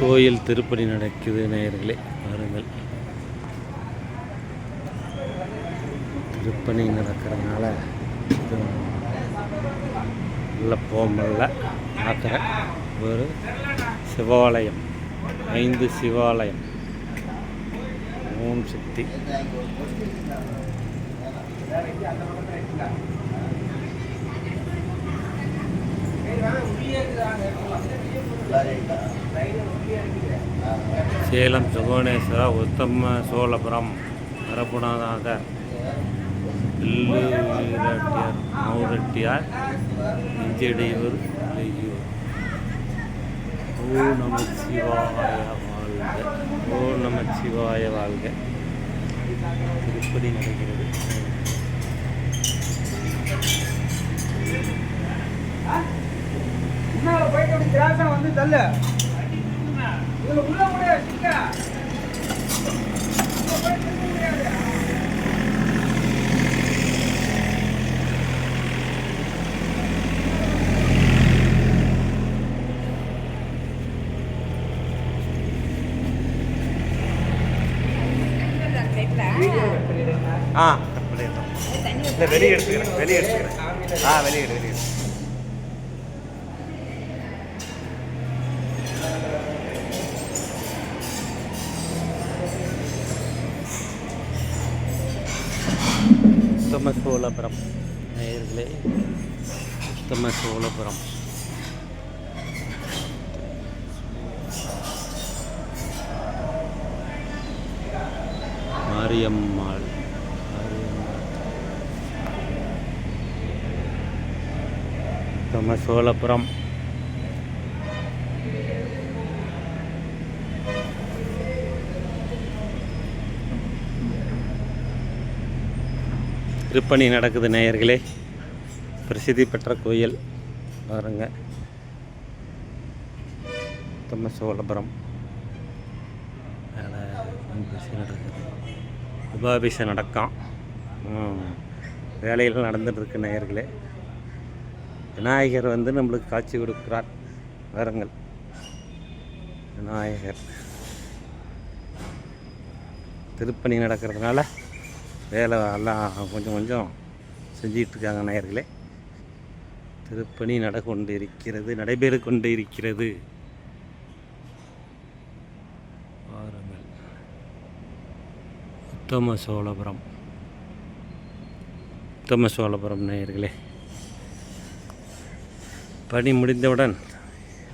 கோயில் திருப்பணி நடக்குது நேயர்களே பாருங்கள். திருப்பணி நடக்கிறதுனால உள்ள போக முடியல பார்க்குறேன். ஒரு சிவாலயம் ஐந்து சிவாலயம். ஓம் சக்தி சேலம் சுகவனேஸ்வரா உத்தம சோழபுரம் அரபுநாதர் பில்லு மௌரட்டியார் மௌரெட்டியார் இஞ்சடையூர் இளையூர் ஓ நம சிவாய வாழ்க ஓ நம சிவாய வாழ்க. திருப்பதி நடக்கிறது. வந்து தள்ளு இதுல உள்ள முடியாது சிக்க. ஆ வெளியே எடுத்துக்கிறேன். வெளியே எடுத்துக்கிறேன். ஆ வெளியே எடு வெளியே உத்தம சோழபுரம் நேயர்களே உத்தம சோழபுரம் மாரியம்மாள். மாரியம்மாள். உத்தம சோழபுரம் திருப்பணி நடக்குது நேயர்களே. பிரசித்தி பெற்ற கோயில் பாருங்க. உத்தம சோழபுரம் நடக்குது உபாபிஷம் நடக்கும். வேலைகள் நடந்துட்டு நேயர்களே. விநாயகர் வந்து நம்மளுக்கு காட்சி கொடுக்கிறார். வாருங்கள் விநாயகர். திருப்பணி நடக்கிறதுனால வேலை எல்லாம் கொஞ்சம் கொஞ்சம் செஞ்சிகிட்ருக்காங்க நேயர்களே. திருப்பணி நடக்கொண்டு இருக்கிறது நடைபெறு கொண்டு இருக்கிறது பாருங்கள். உத்தம சோழபுரம். உத்தம சோழபுரம் நேயர்களே. பணி முடிந்தவுடன்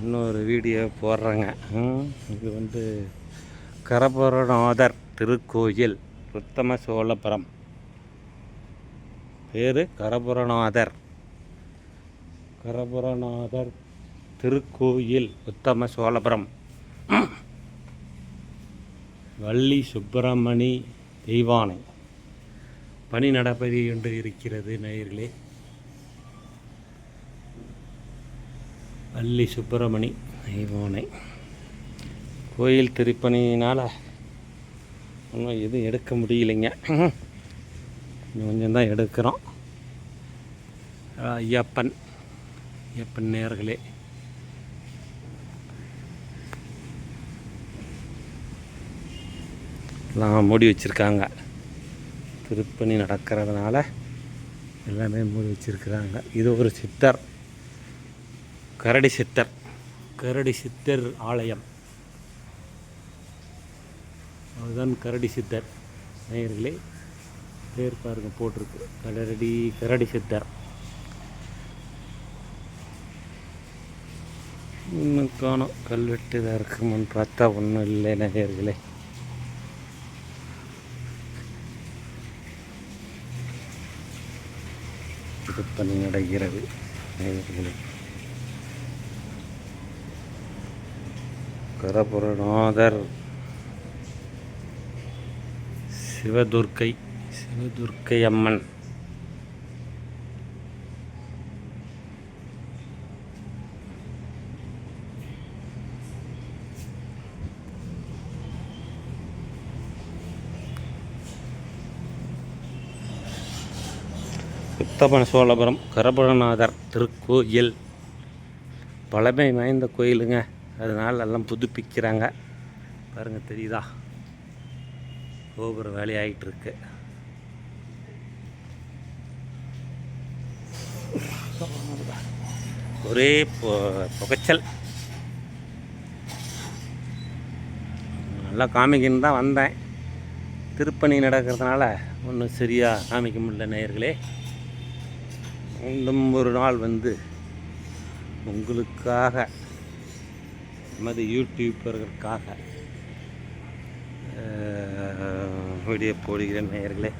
இன்னொரு வீடியோ போடுறேங்க. இது வந்து கரபுரநாதர் திருக்கோயில். உத்தம சோழபுரம். பேர் கரபுரநாதர். கரபுரநாதர் திருக்கோயில் உத்தம சோழபுரம். வள்ளி சுப்பிரமணி தெய்வானை. பணி நடப்பது என்று இருக்கிறது நேயர்களே. வள்ளி சுப்பிரமணி தெய்வானை. கோயில் திருப்பணியினால் இன்னும் எதுவும் எடுக்க முடியலைங்க. இன்னும் கொஞ்சம் தான் எடுக்கிறோம். ஐயப்பன். ஐயப்பன் நேர்களே. எல்லாம் மூடி வச்சுருக்காங்க. திருப்பணி நடக்கிறதுனால எல்லாமே மூடி வச்சுருக்குறாங்க. இது ஒரு சித்தர். கரடி சித்தர். கரடி சித்தர் ஆலயம். அதுதான் கரடி சித்தர். நேயர்களே பேர் பாருங்க போட்டிருக்கு. கரடி கரடி சித்தர். இன்னும் காணும். கல்வெட்டு தான் இருக்குமான்னு பார்த்தா ஒன்றும் இல்லை நேயர்களே. திருப்பணி நடக்கிறது நேயர்களே. கரபுரநாதர். சிவதுர்க்கை சிவதுர்க்கை அம்மன். உத்தம சோழபுரம் கரபுரநாதர் திருக்கோயில். பழமை வாய்ந்த கோயிலுங்க. அதனால் எல்லாம் புதுப்பிக்கிறாங்க. பாருங்கள் தெரியுதா? கோபுர வேலை இருக்கு. ஒரே புகைச்சல். நல்லா காமிக்கின்னு தான் வந்தேன். திருப்பணி நடக்கிறதுனால ஒன்றும் சரியாக காமிக்க முடியல நேயர்களே. இன்னும் ஒரு நாள் வந்து உங்களுக்காக நமது யூடியூப்பர்களுக்காக வீடியோ போடுகிறேன் நேயர்களே.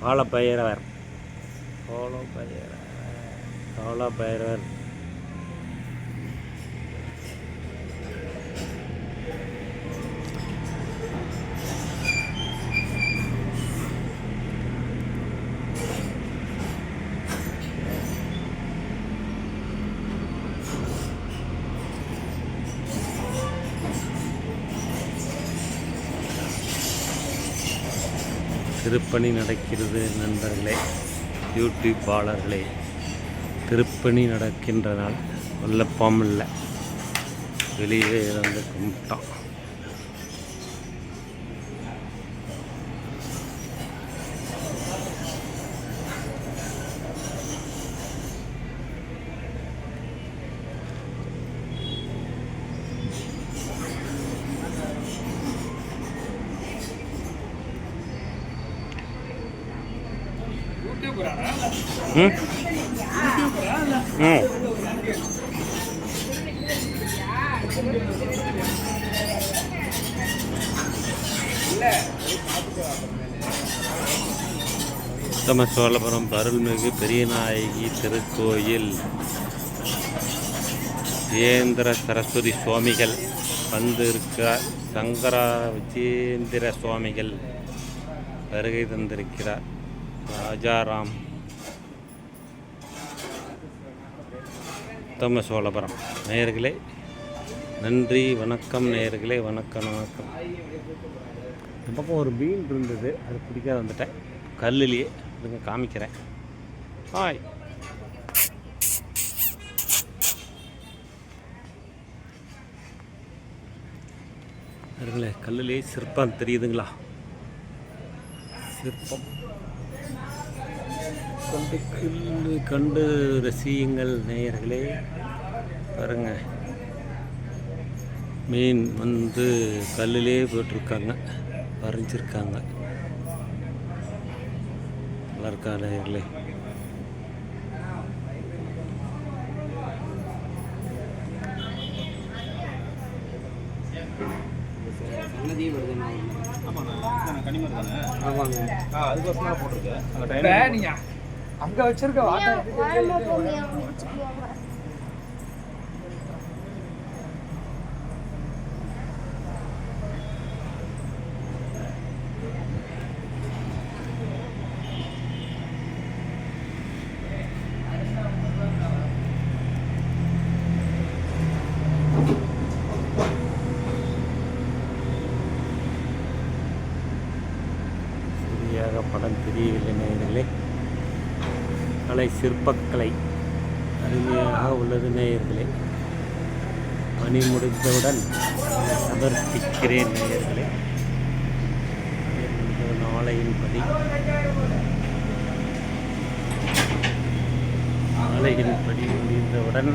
கால பைரவர் கால திருப்பணி நடக்கிறது நண்பர்களே யூடியூப்பாளர்களே திருப்பணி நடக்கின்ற நாள் வெளியே இருந்து கும்பிட்டான். உத்தம சோழபுரம் அருள்மிகு பெரியநாயகி திருக்கோயில் விஜேந்திர சரஸ்வதி சுவாமிகள் வந்து இருக்கிறார் சங்கரா விஜேந்திர சுவாமிகள் வருகை தந்திருக்கிறார் ராஜாராம். உத்தம சோழபுரம் நேயர்களே நன்றி வணக்கம் நேயர்களே வணக்கம் வணக்கம். இந்த பக்கம் ஒரு மீன் இருந்தது அது பிடிக்காத வந்துட்டேன். கல்லுலேயே இதுங்க காமிக்கிறேன். ஹாய். கல்லுலேயே சிற்பம் தெரியுதுங்களா? சிற்பம். கண்டு கண்டு கண்டு ரசியுங்கள் நேயர்களே. பாருங்க. மீன் வந்து கல்லிலே போட்டிருக்காங்க. வரைஞ்சிருக்காங்க நல்லா இருக்கா நேயர்களே? இப்ப நீங்க அங்க வச்சிருக்க சரியாக படம் தெரியவில்லை நேயர்களே கலை சிற்பக்கலை அருமையாக உள்ளது நேயர்களே. பணி முடிந்தவுடன் சமர்ப்பிக்கிறேன் நேயர்களே. நாளையின் படி நாளையின் படி முடிந்தவுடன்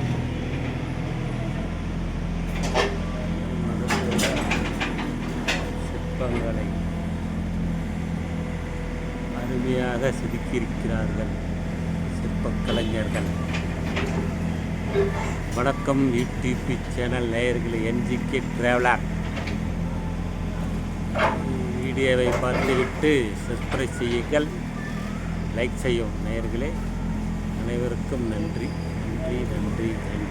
சிற்பங்களை அருமையாக செதுக்கியிருக்கிறார்கள். கலைஞர்கள். வணக்கம் யூடியூப் சேனல் நேயர்களே என்ஜிகே டிராவலர் வீடியோவை பார்த்துவிட்டு சப்ஸ்கிரைப் செய்யுங்கள். லைக் செய்யும் நேயர்களே. அனைவருக்கும் நன்றி. நன்றி நன்றி நன்றி.